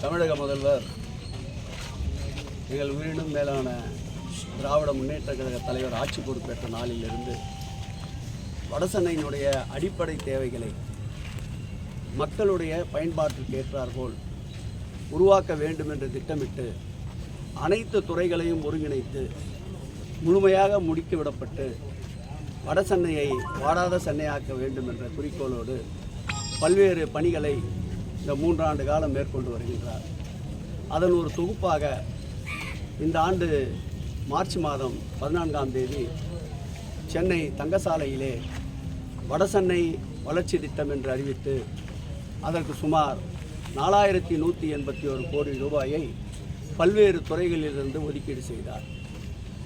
தமிழக முதல்வர் எங்கள் உயிரினும் மேலான திராவிட முன்னேற்ற கழக தலைவர் ஆட்சி பொறுப்பேற்ற நாளிலிருந்து வடசென்னையினுடைய அடிப்படை தேவைகளை மக்களுடைய பயன்பாட்டிற்கு ஏற்றாற்போல் உருவாக்க வேண்டும் என்று திட்டமிட்டு அனைத்து துறைகளையும் ஒருங்கிணைத்து முழுமையாக முடுக்கிவிடப்பட்டு வடசென்னையை வாடாத சென்னையாக்க வேண்டும் என்ற குறிக்கோளோடு பல்வேறு பணிகளை இந்த மூன்றாண்டு காலம் மேற்கொண்டு வருகின்றார். அதன் ஒரு தொகுப்பாக இந்த ஆண்டு மார்ச் மாதம் பதினான்காம் தேதி சென்னை தங்கசாலையிலே வடசென்னை வளர்ச்சி திட்டம் என்று அறிவித்து அதற்கு சுமார் நாலாயிரத்தி நூற்றி எண்பத்தி ஒரு கோடி ரூபாயை பல்வேறு துறைகளிலிருந்து ஒதுக்கீடு செய்தார்.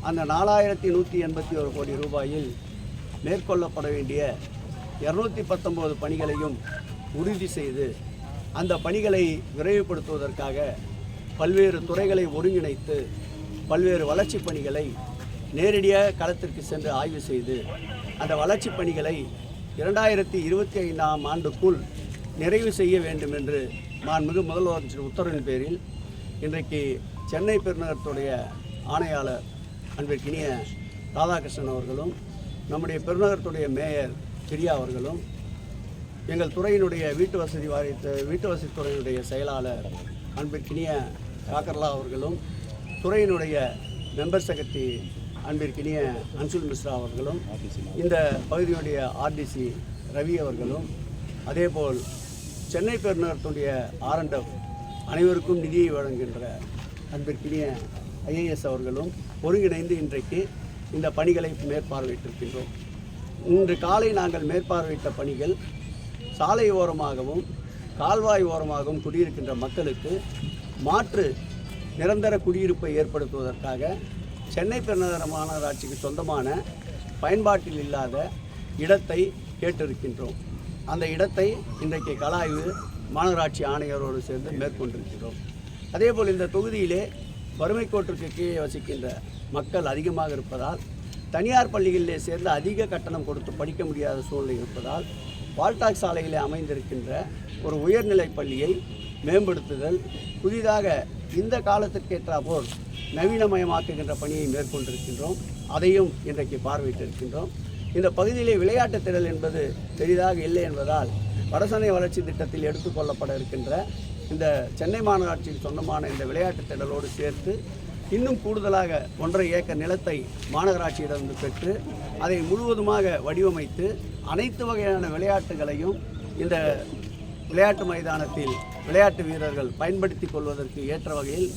அந்த நாலாயிரத்தி நூற்றி எண்பத்தி ஒரு கோடி ரூபாயில் மேற்கொள்ளப்பட வேண்டிய இரநூத்தி பத்தொம்போது பணிகளையும் உறுதி செய்து அந்த பணிகளை விரைவுபடுத்துவதற்காக பல்வேறு துறைகளை ஒருங்கிணைத்து பல்வேறு வளர்ச்சிப் பணிகளை நேரடியாக களத்திற்கு சென்று ஆய்வு செய்து அந்த வளர்ச்சிப் பணிகளை இரண்டாயிரத்தி இருபத்தி ஐந்தாம் ஆண்டுக்குள் நிறைவு செய்ய வேண்டும் என்று மாண்புமிகு முதல்வர் உத்தரவின் பேரில் இன்றைக்கு சென்னை பெருநகரத்துடைய ஆணையாளர் அன்பிற்கினிய ராதாகிருஷ்ணன் அவர்களும் நம்முடைய பெருநகரத்துடைய மேயர் பிரியா அவர்களும் எங்கள் துறையினுடைய வீட்டு வசதி வாரியத்து வீட்டு வசதி துறையினுடைய செயலாளர் அன்பிற்கினிய காக்கர்லா அவர்களும் துறையினுடைய மெம்பர் செக்ரட்டரி அன்பிற்கினிய அன்சுல் மிஸ்ரா அவர்களும் இந்த பகுதியுடைய ஆர்டிசி ரவி அவர்களும் அதேபோல் சென்னை பெருநகரத்துடைய ஆர்என்எஃப் அனைவருக்கும் நிதியை வழங்குகின்ற அன்பிற்கினிய ஐஏஎஸ் அவர்களும் ஒருங்கிணைந்து இன்றைக்கு இந்த பணிகளை மேற்பார்வையிட்டிருக்கின்றோம். இன்று காலை நாங்கள் மேற்பார்வையிட்ட பணிகள் சாலை ஓரமாகவும் கால்வாய் ஓரமாகவும் குடியிருக்கின்ற மக்களுக்கு மாற்று நிரந்தர குடியிருப்பை ஏற்படுத்துவதற்காக சென்னை பெருநகர மாநகராட்சிக்கு சொந்தமான பயன்பாட்டில் இல்லாத இடத்தை கேட்டிருக்கின்றோம். அந்த இடத்தை இன்றைக்கு கலாய்வு மாநகராட்சி ஆணையரோடு சேர்ந்து மேற்கொண்டிருக்கிறோம். அதேபோல் இந்த தொகுதியிலே வறுமை கோட்டிற்கு கீழே வசிக்கின்ற மக்கள் அதிகமாக இருப்பதால் தனியார் பள்ளிகளிலே சேர்ந்து அதிக கட்டணம் கொடுத்து படிக்க முடியாத சூழ்நிலை இருப்பதால் வால்டாக் சாலையில் அமைந்திருக்கின்ற ஒரு உயர்நிலைப் பள்ளியை மேம்படுத்துதல் புதிதாக இந்த காலத்திற்கேற்றாற்போல் நவீனமயமாக்குகின்ற பணியை மேற்கொண்டிருக்கின்றோம். அதையும் இன்றைக்கு பார்வையிட்டிருக்கின்றோம். இந்த பகுதியிலே விளையாட்டு திடல் என்பது பெரிதாக இல்லை என்பதால் வடசனை வளர்ச்சி திட்டத்தில் எடுத்துக்கொள்ளப்பட இருக்கின்ற இந்த சென்னை மாநகராட்சியின் சொந்தமான இந்த விளையாட்டு திடலோடு சேர்த்து இன்னும் கூடுதலாக ஒன்றரை ஏக்கர் நிலத்தை மாநகராட்சியிடமிருந்து பெற்று அதை முழுவதுமாக வடிவமைத்து அனைத்து வகையான விளையாட்டுகளையும் இந்த விளையாட்டு மைதானத்தில் விளையாட்டு வீரர்கள் பயன்படுத்தி கொள்வதற்கு ஏற்ற வகையில்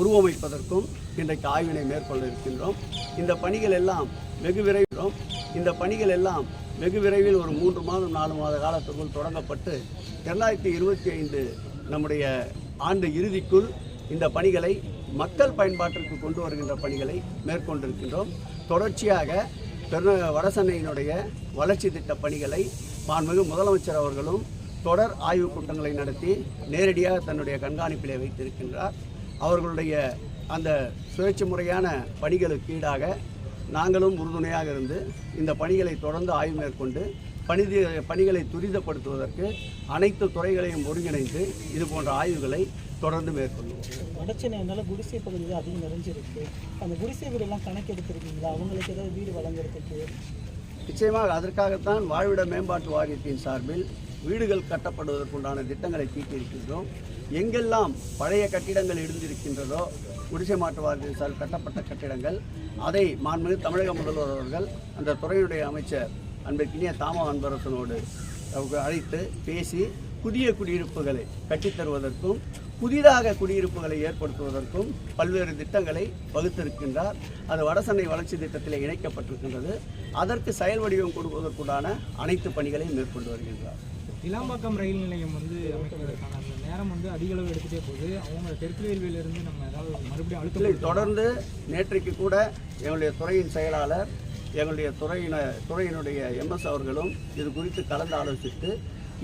உருவமைப்பதற்கும் இன்றைக்கு ஆய்வினை மேற்கொள்ள இருக்கின்றோம். இந்த பணிகள் எல்லாம் வெகு விரைவிலும் இந்த பணிகள் எல்லாம் வெகு விரைவில் ஒரு மூன்று மாதம் நாலு மாத காலத்துக்குள் தொடங்கப்பட்டு இரண்டாயிரத்தி இருபத்தி ஐந்து நம்முடைய ஆண்டு இறுதிக்குள் இந்த பணிகளை மக்கள் பயன்பாட்டிற்கு கொண்டு வருகின்ற பணிகளை மேற்கொண்டிருக்கின்றோம். தொடர்ச்சியாக பெரு வடசென்னையினுடைய வளர்ச்சி திட்ட பணிகளை மாண்புமிகு முதலமைச்சர் அவர்களும் தொடர் ஆய்வுக் கூட்டங்களை நடத்தி நேரடியாக தன்னுடைய கண்காணிப்பிலே வைத்திருக்கின்றார். அவர்களுடைய அந்த சுயேட்சை முறையான பணிகளுக்கு ஈடாக நாங்களும் உறுதுணையாக இருந்து இந்த பணிகளை தொடர்ந்து ஆய்வு மேற்கொண்டு பணி பணிகளை துரிதப்படுத்துவதற்கு அனைத்து துறைகளையும் ஒருங்கிணைந்து இது போன்ற ஆய்வுகளை தொடர்ந்து மேற்கொள்வோம். வடச்சென்னைனால குடிசை பகுதி அதிகம் நிறைஞ்சிருக்கு. அந்த குடிசை வீடெல்லாம் கணக்கெடுத்திருக்கீங்களா அவங்களுக்கு ஏதாவது வீடு வழங்குறதுக்கு? நிச்சயமாக அதற்காகத்தான் வாழ்விட மேம்பாட்டு வாரியத்தின் சார்பில் வீடுகள் கட்டப்படுவதற்குண்டான திட்டங்களை தீட்டியிருக்கின்றோம். எங்கெல்லாம் பழைய கட்டிடங்கள் இருந்திருக்கின்றதோ குடிசை மாற்று வாரியத்தின் சார்பில் கட்டப்பட்ட கட்டிடங்கள் அதை மாண்புமிகு தமிழக முதல்வர் அவர்கள் அந்த துறையுடைய அமைச்சர் அன்பிற்கினிய தாம அன்பரசனோடு அழைத்து பேசி புதிய குடியிருப்புகளை கட்டித் தருவதற்கும் புதிதாக குடியிருப்புகளை ஏற்படுத்துவதற்கும் பல்வேறு திட்டங்களை வகுத்திருக்கின்றார். அது வடசென்னை வளர்ச்சி திட்டத்தில் இணைக்கப்பட்டிருக்கின்றது. அதற்கு செயல் வடிவம் கொடுப்பதற்குண்டான அனைத்து பணிகளையும் மேற்கொண்டு வருகின்றார். இளாம்பாக்கம் ரயில் நிலையம் வந்து அமைக்கிறதுக்கான அந்த நேரம் வந்து அதிக அளவு எடுத்துகிட்டே போகுது. அவங்க தெற்கு ரயில்வேலேருந்து நம்ம ஏதாவது மறுபடியும் அழுத்தம் தொடர்ந்து நேற்றைக்கு கூட எங்களுடைய துறையின் செயலாளர் எங்களுடைய துறையின துறையினுடைய எம்எஸ் அவர்களும் இது குறித்து கலந்து ஆலோசித்து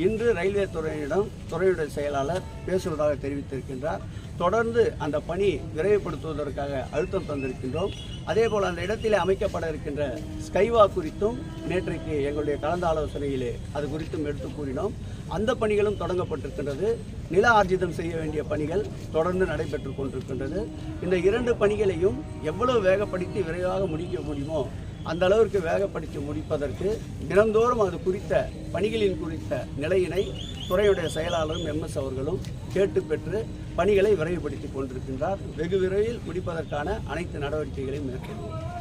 இன்று ரயில்வே துறையிடம் துறையுடைய செயலாளர் பேசுவதாக தெரிவித்திருக்கின்றார். தொடர்ந்து அந்த பணி விரைவுபடுத்துவதற்காக அழுத்தம் தந்திருக்கின்றோம். அதே போல் அந்த இடத்திலே அமைக்கப்பட இருக்கின்ற ஸ்கைவா குறித்தும் நேற்றைக்கு எங்களுடைய கலந்த ஆலோசனையிலே அது குறித்தும் எடுத்து கூறினோம். அந்த பணிகளும் தொடங்கப்பட்டிருக்கின்றது. நில ஆர்ஜிதம் செய்ய வேண்டிய பணிகள் தொடர்ந்து நடைபெற்று கொண்டிருக்கின்றது. இந்த இரண்டு பணிகளையும் எவ்வளவு வேகப்படுத்தி விரைவாக முடிக்க முடியுமோ அந்த அளவிற்கு வேகப்படுத்தி முடிப்பதற்கு தினந்தோறும் அது குறித்த பணிகளின் குறித்த நிலையினை துறையுடைய செயலாளரும் எம்எஸ் அவர்களும் கேட்டு பெற்று பணிகளை விரைவுபடுத்தி கொண்டிருக்கின்றார். வெகு விரைவில் முடிப்பதற்கான அனைத்து நடவடிக்கைகளையும் மேற்கொள்வோம்.